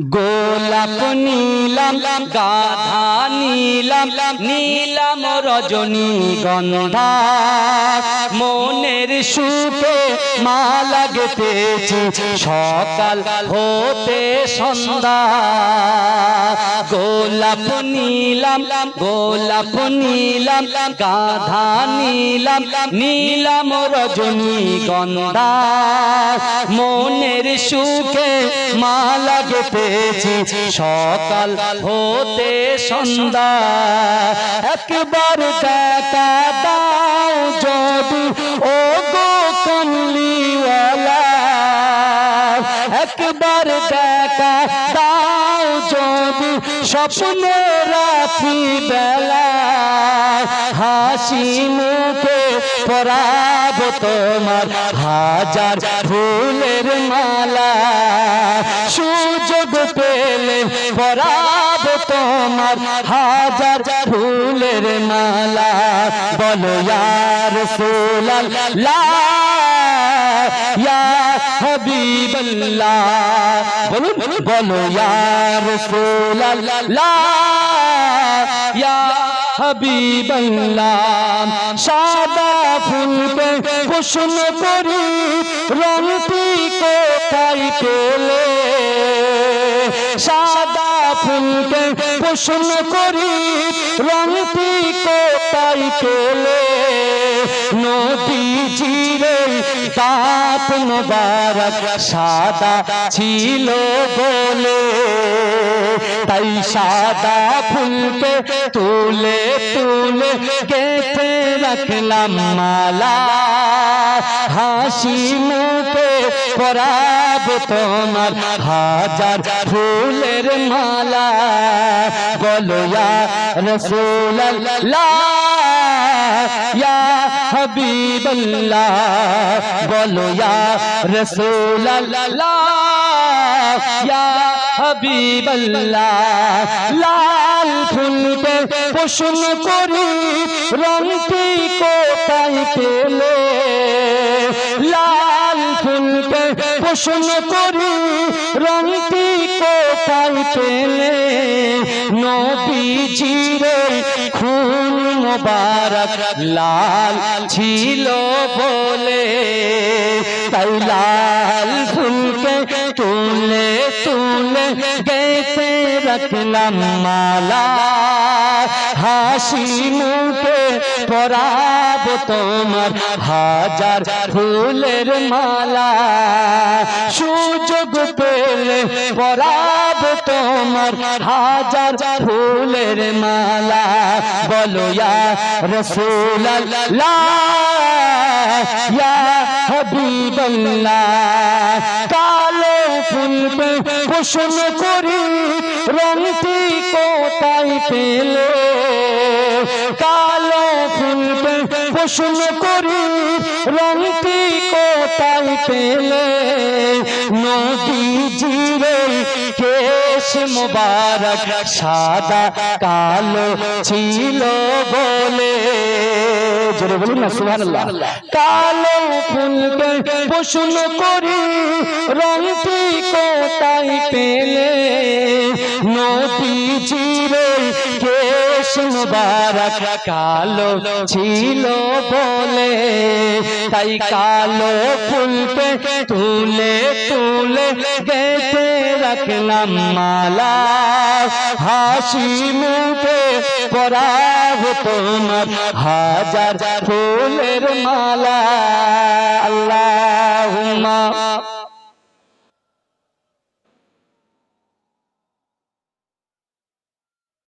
গোলাপ নীলাম, গাধা নীলাম নীলাম রজনী গন্ধা। মনের সুখে মালা গেতেছি সকাল হতে সন্ধ্যা। গোলাপ নীলাম গোলাপ নীলাম, গাধা নীলাম নীলাম রজনী গন্ধা। মনের সুখে মালা গেতেছি সকাল হতে সন্ধ্যা, একবার দেখা দাও যদি। ও গো কমলিওয়ালা, একবার যদি। স্বপ্ন রাত্রি বেলা, হাসি মুখে পরাব তোমার হাজার ফুলের মালা। সুযোগ পেলে পরাব তোমার হাজার ফুলের মালা। বলো ইয়ার সোল্লাহ ইয়া হাবিবাল্লাহ। বলুন, বলো, ইয়া রাসূলুল্লাহ, ইয়া হাবিবাল্লাহ, সাদা ফুলকে কুসুম করি, রংটি কোথায় পেলে? সাদা ফুলকে কুসুম করি, রংটি কোথায় পেলে? নদীজিরে দাঁত মোবারক সাদা ছিল বলে। তাই সাদা ফুলকে তুলে তুলে গেতে রাখলাম মালা। হাসি মুখে পরাব তোমার হাজার ফুলের মালা। বলো হাবিবাল্লাহ, বলো, ইয়া হাবিবাল্লাহ, লাল ফুলকে কুসুম করি রংটি কোথায় লাল ফুলকে কুসুম করি রংটি কোথায় পেলে? নবীজির খুন মোবারক লাল ছিল বলে, তাই লাল ফুলকে তুলে তুলে গেতে রাখলাম মালা। হাসি মুখে পরাব তোমার হাজার ফুলের মালা। সুযোগ পেলে পরাব তোমার হাজার ফুলের মালা। বলো হাবিবাল্লাহ, কালো ফুল কুসুম করি, রংটি কোথায় পেলে? কালো ফুল কুসুম করি, রংটি কোথায় পেলে? নদী জিরে কেশ মুবারক সাদা কালো ছিল বলে। জোরে বলুন না, সুবহানাল্লাহ। কালো ফুলকে পোষণ করি রংটি কোথায় পেলে? নদী জিরে কেশ মুবারক কালো ছিল বলে, তাই কালো ফুলকে তুলে তুলে গেতে রাখলাম মালা। হাসি মুখে পরাব তোমার হাজার ফুলের মালা। আল্লাহুম্মা